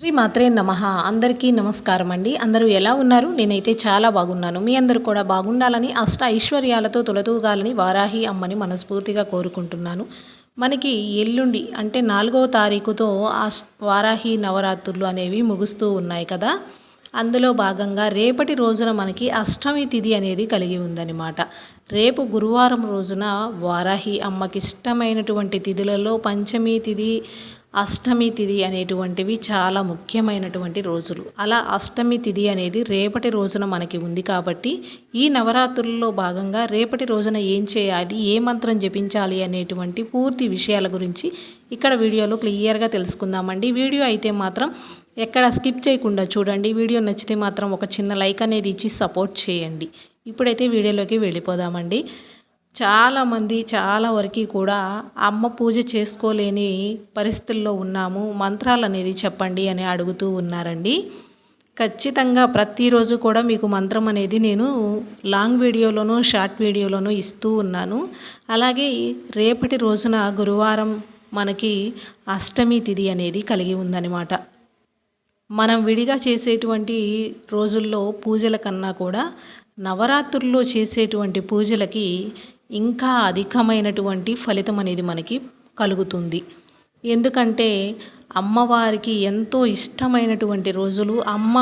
శ్రీ మాత్రే నమ. అందరికీ నమస్కారం అండి. అందరూ ఎలా ఉన్నారు? నేనైతే చాలా బాగున్నాను. మీ అందరూ కూడా బాగుండాలని అష్ట ఐశ్వర్యాలతో తొలతూగాలని వారాహి అమ్మని మనస్ఫూర్తిగా కోరుకుంటున్నాను. మనకి ఎల్లుండి అంటే నాలుగవ తారీఖుతో ఆ వారాహి నవరాత్రులు అనేవి ముగుస్తూ ఉన్నాయి కదా. అందులో భాగంగా రేపటి రోజున మనకి అష్టమి తిథి అనేది కలిగి ఉందన్నమాట. రేపు గురువారం రోజున వారాహి అమ్మకి ఇష్టమైనటువంటి తిథులలో పంచమి తిథి అష్టమి తిథి అనేటువంటివి చాలా ముఖ్యమైనటువంటి రోజులు. అలా అష్టమి తిథి అనేది రేపటి రోజున మనకి ఉంది కాబట్టి ఈ నవరాత్రుల్లో భాగంగా రేపటి రోజున ఏం చేయాలి ఏ మంత్రం జపించాలి అనేటువంటి పూర్తి విషయాల గురించి ఇక్కడ వీడియోలో క్లియర్గా తెలుసుకుందామండి. వీడియో అయితే మాత్రం ఎక్కడ స్కిప్ చేయకుండా చూడండి. వీడియో నచ్చితే మాత్రం ఒక చిన్న లైక్ అనేది ఇచ్చి సపోర్ట్ చేయండి. ఇప్పుడైతే వీడియోలోకి వెళ్ళిపోదామండి. చాలామంది చాలా వరకు కూడా అమ్మ పూజ చేసుకోలేని పరిస్థితుల్లో ఉన్నాము. మంత్రాలు అనేది చెప్పండి అని అడుగుతూ ఉన్నారండి. ఖచ్చితంగా ప్రతిరోజు కూడా మీకు మంత్రం అనేది నేను లాంగ్ వీడియోలోనూ షార్ట్ వీడియోలోనూ ఇస్తూ ఉన్నాను. అలాగే రేపటి రోజున గురువారం మనకి అష్టమి తిథి అనేది కలిగి ఉందన్నమాట. మనం విడిగా చేసేటువంటి రోజుల్లో పూజల కన్నా కూడా నవరాత్రుల్లో చేసేటువంటి పూజలకి ఇంకా అధికమైనటువంటి ఫలితం అనేది మనకి కలుగుతుంది. ఎందుకంటే అమ్మవారికి ఎంతో ఇష్టమైనటువంటి రోజులు అమ్మ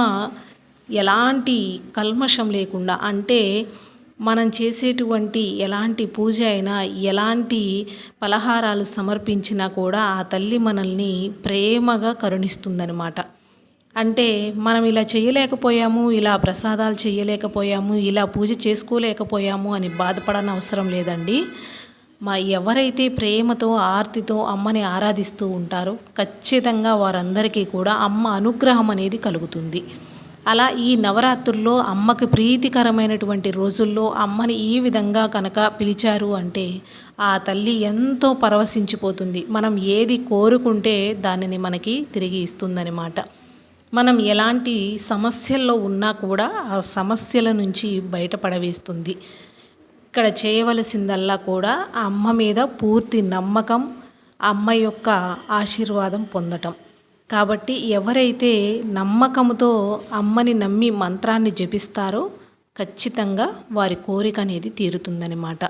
ఎలాంటి కల్మషం లేకుండా అంటే మనం చేసేటువంటి ఎలాంటి పూజ అయినా ఎలాంటి పలహారాలు సమర్పించినా కూడా ఆ తల్లి మనల్ని ప్రేమగా కరుణిస్తుందనమాట అంటే మనం ఇలా చేయలేకపోయాము ఇలా ప్రసాదాలు చేయలేకపోయాము ఇలా పూజ చేసుకోలేకపోయాము అని బాధపడని అవసరం లేదండి. మా ఎవరైతే ప్రేమతో ఆర్తితో అమ్మని ఆరాధిస్తూ ఉంటారో ఖచ్చితంగా వారందరికీ కూడా అమ్మ అనుగ్రహం అనేది కలుగుతుంది. అలా ఈ నవరాత్రుల్లో అమ్మకి ప్రీతికరమైనటువంటి రోజుల్లో అమ్మని ఈ విధంగా కనుక పిలిచారు అంటే ఆ తల్లి ఎంతో పరవశించిపోతుంది. మనం ఏది కోరుకుంటే దానిని మనకి తిరిగి ఇస్తుందన్నమాట. మనం ఎలాంటి సమస్యల్లో ఉన్నా కూడా ఆ సమస్యల నుంచి బయటపడవేస్తుంది. ఇక్కడ చేయవలసిందల్లా కూడా ఆ అమ్మ మీద పూర్తి నమ్మకం అమ్మ యొక్క ఆశీర్వాదం పొందటం. కాబట్టి ఎవరైతే నమ్మకంతో అమ్మని నమ్మి మంత్రాన్ని జపిస్తారో ఖచ్చితంగా వారి కోరిక అనేది తీరుతుందనమాట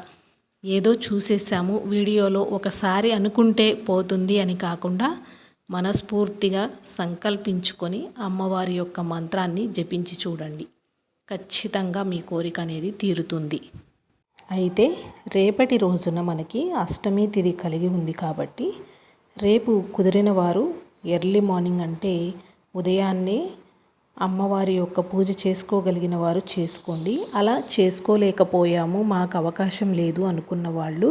ఏదో చూసేసాము వీడియోలో ఒకసారి అనుకుంటే పోతుంది అని కాకుండా మనస్ఫూర్తిగా సంకల్పించుకొని అమ్మవారి యొక్క మంత్రాన్ని జపించి చూడండి. ఖచ్చితంగా మీ కోరిక అనేది తీరుతుంది. అయితే రేపటి రోజున మనకి అష్టమి తిథి కలిగి ఉంది కాబట్టి రేపు కుదిరిన వారు ఎర్లీ మార్నింగ్ అంటే ఉదయాన్నే అమ్మవారి యొక్క పూజ చేసుకోగలిగిన వారు చేసుకోండి. అలా చేసుకోలేకపోయాము మాకు అవకాశం లేదు అనుకున్న వాళ్ళు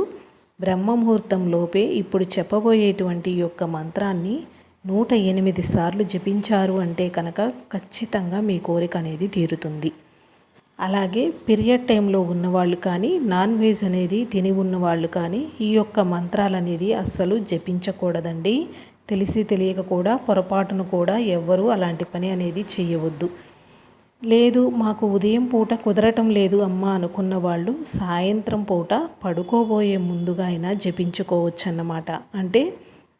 బ్రహ్మముహూర్తంలోపే ఇప్పుడు చెప్పబోయేటువంటి యొక్క మంత్రాన్ని నూట ఎనిమిది సార్లు జపించారు అంటే కనుక ఖచ్చితంగా మీ కోరిక అనేది తీరుతుంది. అలాగే పీరియడ్ టైంలో ఉన్నవాళ్ళు కానీ నాన్ వెజ్ అనేది తిని ఉన్నవాళ్ళు కానీ ఈ యొక్క మంత్రాలు అనేది అస్సలు జపించకూడదండి. తెలిసి తెలియక కూడా పొరపాటును కూడా ఎవ్వరూ అలాంటి పని అనేది చేయవద్దు. లేదు మాకు ఉదయం పూట కుదరటం లేదు అమ్మ అనుకున్న వాళ్ళు సాయంత్రం పూట పడుకోబోయే ముందుగా అయినా జపించుకోవచ్చు అన్నమాట అంటే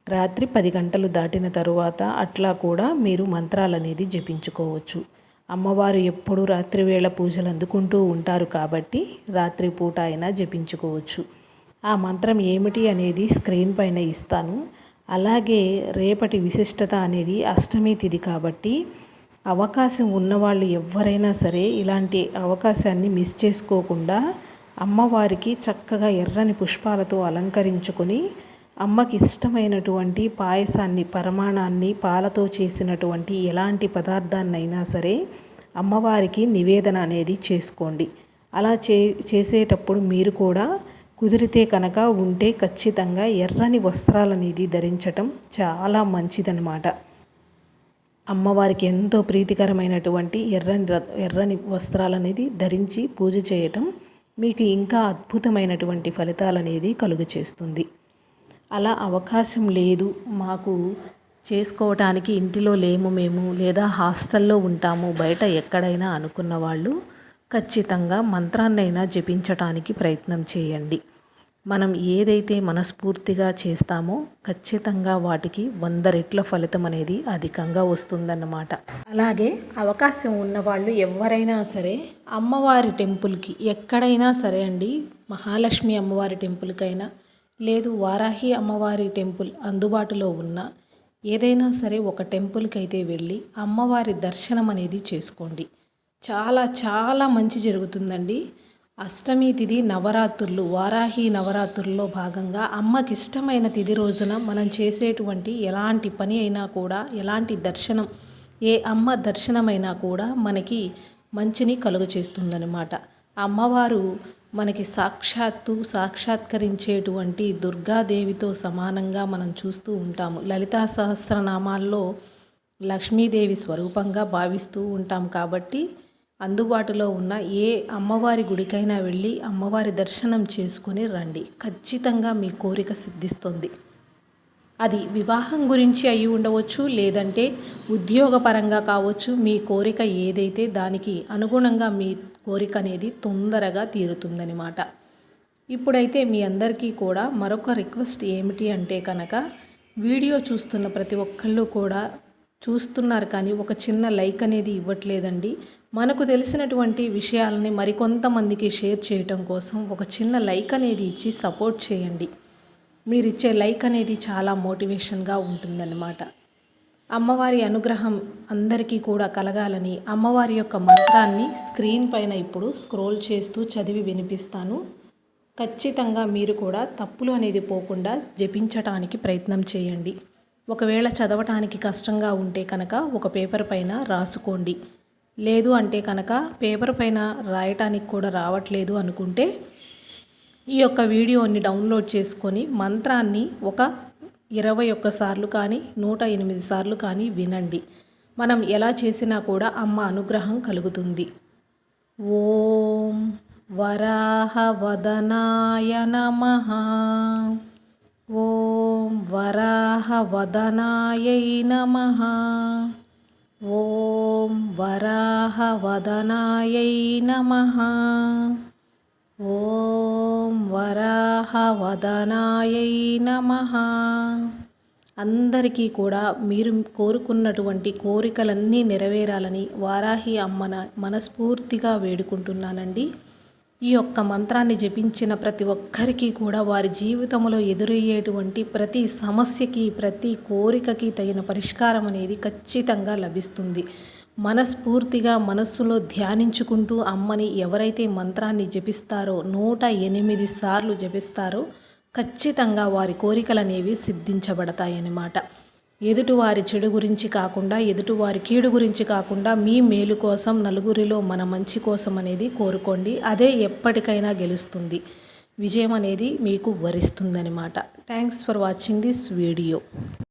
రాత్రి పది గంటలు దాటిన తరువాత అట్లా కూడా మీరు మంత్రాలు అనేది జపించుకోవచ్చు. అమ్మవారు ఎప్పుడు రాత్రి వేళ పూజలు అందుకుంటూ ఉంటారు కాబట్టి రాత్రి పూట అయినా జపించుకోవచ్చు. ఆ మంత్రం ఏమిటి అనేది స్క్రీన్ పైన ఇస్తాను. అలాగే రేపటి విశిష్టత అనేది అష్టమి తిది కాబట్టి అవకాశం ఉన్నవాళ్ళు ఎవరైనా సరే ఇలాంటి అవకాశాన్ని మిస్ చేసుకోకుండా అమ్మవారికి చక్కగా ఎర్రని పుష్పాలతో అలంకరించుకొని అమ్మకి ఇష్టమైనటువంటి పాయసాన్ని పరమాణాన్ని పాలతో చేసినటువంటి ఎలాంటి పదార్థాన్నైనా సరే అమ్మవారికి నివేదన అనేది చేసుకోండి. అలా చే చేసేటప్పుడు మీరు కూడా కుదిరితే కనుక ఉంటే ఖచ్చితంగా ఎర్రని వస్త్రాలనేది ధరించటం చాలా మంచిదనమాట అమ్మవారికి ఎంతో ప్రీతికరమైనటువంటి ఎర్రని ఎర్రని వస్త్రాలు అనేది ధరించి పూజ చేయటం మీకు ఇంకా అద్భుతమైనటువంటి ఫలితాలు అనేది కలుగు చేస్తుంది. అలా అవకాశం లేదు. మాకు చేసుకోవటానికి ఇంటిలో లేము మేము లేదా హాస్టల్లో ఉంటాము బయట ఎక్కడైనా అనుకున్న వాళ్ళు ఖచ్చితంగా మంత్రాన్నైనా జపించటానికి ప్రయత్నం చేయండి. మనం ఏదైతే మనస్ఫూర్తిగా చేస్తామో ఖచ్చితంగా వాటికి వంద రెట్ల ఫలితం అనేది అధికంగా వస్తుందన్నమాట. అలాగే అవకాశం ఉన్నవాళ్ళు ఎవరైనా సరే అమ్మవారి టెంపుల్కి ఎక్కడైనా సరే అండి మహాలక్ష్మి అమ్మవారి టెంపుల్కైనా లేదు వారాహి అమ్మవారి టెంపుల్ అందుబాటులో ఉన్న ఏదైనా సరే ఒక టెంపుల్కి అయితే వెళ్ళి అమ్మవారి దర్శనం అనేది చేసుకోండి. చాలా చాలా మంచి జరుగుతుందండి. అష్టమి తిథి నవరాత్రులు వారాహి నవరాత్రుల్లో భాగంగా అమ్మకి ఇష్టమైన తిథి రోజున మనం చేసేటువంటి ఎలాంటి పని అయినా కూడా ఎలాంటి దర్శనం ఏ అమ్మ దర్శనమైనా కూడా మనకి మంచిని కలుగ చేస్తుందనమాట అమ్మవారు మనకి సాక్షాత్తు సాక్షాత్కరించేటువంటి దుర్గాదేవితో సమానంగా మనం చూస్తూ ఉంటాము. లలితా సహస్రనామాల్లో లక్ష్మీదేవి స్వరూపంగా భావిస్తూ ఉంటాం కాబట్టి అందుబాటులో ఉన్న ఏ అమ్మవారి గుడికైనా వెళ్ళి అమ్మవారి దర్శనం చేసుకొని రండి. ఖచ్చితంగా మీ కోరిక సిద్ధిస్తుంది. అది వివాహం గురించి అయి ఉండవచ్చు లేదంటే ఉద్యోగపరంగా కావచ్చు. మీ కోరిక ఏదైతే దానికి అనుగుణంగా మీ కోరిక అనేది తొందరగా తీరుతుందనమాట ఇప్పుడైతే మీ అందరికీ కూడా మరొక రిక్వెస్ట్ ఏమిటి అంటే కనుక వీడియో చూస్తున్న ప్రతి ఒక్కళ్ళు కూడా చూస్తున్నారు కానీ ఒక చిన్న లైక్ అనేది ఇవ్వట్లేదండి. మనకు తెలిసినటువంటి విషయాలని మరికొంతమందికి షేర్ చేయటం కోసం ఒక చిన్న లైక్ అనేది ఇచ్చి సపోర్ట్ చేయండి. మీరు ఇచ్చే లైక్ అనేది చాలా మోటివేషన్గా ఉంటుందన్నమాట. అమ్మవారి అనుగ్రహం అందరికీ కూడా కలగాలని అమ్మవారి యొక్క మంత్రాన్ని స్క్రీన్ పైన ఇప్పుడు స్క్రోల్ చేస్తూ చదివి వినిపిస్తాను. ఖచ్చితంగా మీరు కూడా తప్పులు అనేది పోకుండా జపించటానికి ప్రయత్నం చేయండి. ఒకవేళ చదవటానికి కష్టంగా ఉంటే కనుక ఒక పేపర్ పైన రాసుకోండి. లేదు అంటే కనుక పేపర్ పైన రాయటానికి కూడా రావట్లేదు అనుకుంటే ఈ యొక్క వీడియోని డౌన్లోడ్ చేసుకొని మంత్రాన్ని ఒక ఇరవై ఒక్కసార్లు కానీ నూట ఎనిమిది సార్లు కానీ వినండి. మనం ఎలా చేసినా కూడా అమ్మ అనుగ్రహం కలుగుతుంది. ఓం వరాహ వదనాయ నమ. ఓం వరా వదనాయ నమ. ఓం వరాహవదనాయై నమ. ఓం వరాహవదనాయై నమ. అందరికీ కూడా మీరు కోరుకున్నటువంటి కోరికలన్నీ నెరవేరాలని వారాహి అమ్మన మనస్ఫూర్తిగా వేడుకుంటున్నానండి. ఈ యొక్క మంత్రాన్ని జపించిన ప్రతి ఒక్కరికి కూడా వారి జీవితంలో ఎదురయ్యేటువంటి ప్రతి సమస్యకి ప్రతి కోరికకి తగిన పరిష్కారం అనేది ఖచ్చితంగా లభిస్తుంది. మనస్ఫూర్తిగా మనస్సులో ధ్యానించుకుంటూ అమ్మని ఎవరైతే మంత్రాన్ని జపిస్తారో నూట ఎనిమిది సార్లు జపిస్తారో ఖచ్చితంగా వారి కోరికలు అనేవి సిద్ధించబడతాయన్నమాట. ఎదుటివారి చెడు గురించి కాకుండా ఎదుటివారి కీడు గురించి కాకుండా మీ మేలు కోసం నలుగురిలో మన మంచి కోసం అనేది కోరుకోండి. అదే ఎప్పటికైనా గెలుస్తుంది. విజయం అనేది మీకు వరిస్తుందనమాట thanks for watching this video